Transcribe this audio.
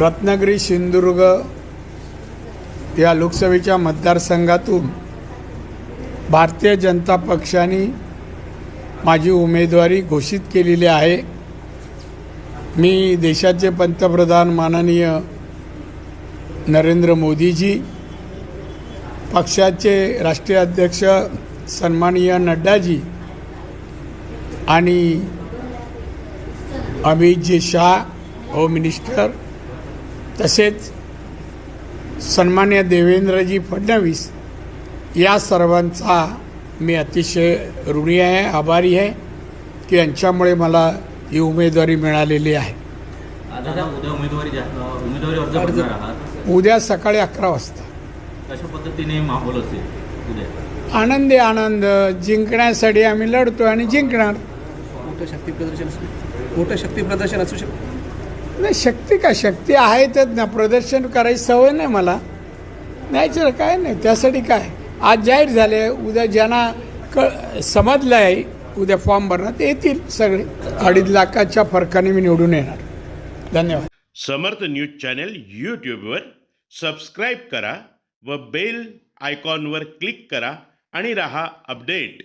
रत्नागिरी सिंधुदुर्ग या लोकसभेच्या मतदारसंघातून भारतीय जनता पक्षाने माझी उमेदवारी घोषित केलेली आहे. मी देशाचे पंतप्रधान माननीय नरेंद्र मोदीजी पक्षाचे राष्ट्रीय अध्यक्ष सन्माननीय नड्डाजी आणि अमितजी शाह होम मिनिस्टर तसेच सन्मान्य देवेंद्रजी फडणवीस या सर्वांचा मी अतिशय ऋणी आहे आभारी आहे की यांच्यामुळे मला ही उमेदवारी मिळालेली आहे. उद्या उमेदवारी जा- उमेदवारी अर्ज भरणार आहात. उद्या सकाळी अकरा वाजता. कशा पद्धतीने माहोल असेल उद्या? आनंदी आनंद जिंकण्यासाठी आम्ही लढतो आणि जिंकणार. मोठं शक्ती प्रदर्शन असू मोठं शक्ती प्रदर्शन असू शकतं. नाही शक्ती का? शक्ती आहेतच ना. प्रदर्शन करायची सवय नाही मला. नाही काय नाही. त्यासाठी काय? आज जाहीर झाले उद्या ज्यांना क समजलं आहे उद्या फॉर्म भरणार ते येतील सगळे. अडीच लाखाच्या फरकाने मी निवडून येणार. धन्यवाद. समर्थ न्यूज चॅनल यूट्यूबवर सबस्क्राईब करा व बेल आयकॉनवर क्लिक करा आणि रहा अपडेट.